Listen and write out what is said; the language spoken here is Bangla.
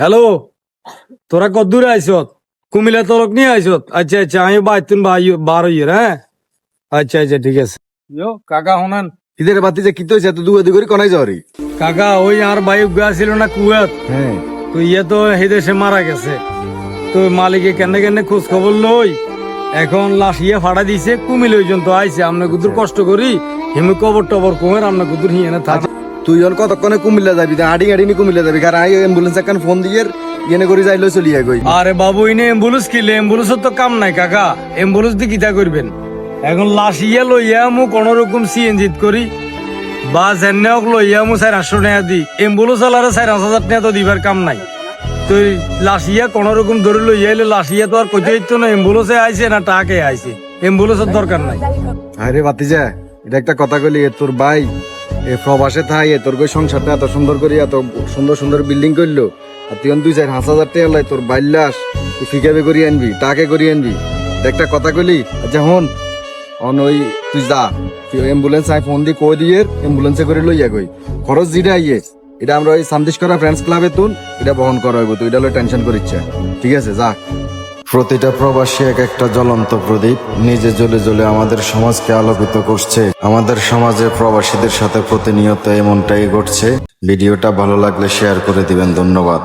হ্যালো তোরা কদ্দূরে আইসত? কুমিল্লা তলক নিয়ে আইসত? আচ্ছা আচ্ছা আমি বাইতুন ভাই বার হইয়ে হ্যাঁ? আচ্ছা আচ্ছা ঠিক আছে। ইয়ো কাকা হনান। ঈদের বাতি যে কিতো এত দুয়া দুই করে যাওয়ারি কাকা ওই আর ভাই গা ছিল না কুয়াত। হ্যাঁ। তো ইয়ে তো এই দেশে মারা গেছে। তো মালিকে কেন কেন খোঁজ খবর লই এখন লাশ ইয়ে ফাড়া দিছে কুমিল ওইজন তো আইছে। আমরা গুদুর কষ্ট করি হিমু কবর টবর কুমের আমরা গুদুর হিয়ে না থাক তুই অন কতক্ষণে কুমিল্লা যাবি? আড়ি আড়ি নি কুমিল্লা যাবি? কারণ আই অ্যাম্বুলেন্স এখন ফোন দিয়ে ইয়েনে করে যাইলো চলিয়ে গই। আরে বাবু ইনে এম্বুলেন্স কিলে? এম্বুলেন্সের তো কাম নাই কাকা। এম্বুলেন্স দিয়ে কিতা করবেন? এখন লাশ ইয়ে লইয়া মু কোন রকম সিএনজিত করি। বা জেনে হোক লইয়া মু চার আটশো টাকা দি। এম্বুলেন্স আলারে চার পাঁচ হাজার টাকা তো দিবার কাম নাই। তো লাশ ইয়া কোন রকম ধরে লইয়া এলে লাশ ইয়া তো আর কইতে হইতো না এম্বুলেন্সে আইছে না টাকে আইছে। এম্বুলেন্সের দরকার নাই। আরে বাতি যা এটা একটা কথা কইলি তোর ভাই এ প্রবাসে থাই তোর গই সংসারটা এত সুন্দর করি, এত সুন্দর সুন্দর বিল্ডিং করল আর তুই দুই চার পাঁচ হাজার টাকা লাই তোর বাইল্লাস তুই ফিকাবে করিয়ে আনবি টাকে করিয়ে আনবি। একটা কথা কইলি আচ্ছা হন, অন ওই তুই যা, তুই অ্যাম্বুলেন্স আয় ফোন দিয়ে কই দিয়ে অ্যাম্বুলেন্সে করে লইয়া গই। খরচ যেটা আইয়ে, এটা আমরা ওই সান্দিশ করা ফ্রেন্ডস ক্লাবে তুন, এটা বহন করা হইব তুই এটা টেনশন করিচ্ছে। ঠিক আছে, যা। প্রতিটা প্রবাসী এক একটা জ্বলন্ত প্রদীপ নিজে জ্বলে জ্বলে আমাদের সমাজকে আলোকিত করছে। আমাদের সমাজে প্রবাসীদের সাথে প্রতিনিয়ত এমনটাই ঘটছে। ভিডিওটা ভালো লাগলে শেয়ার করে দিবেন, ধন্যবাদ।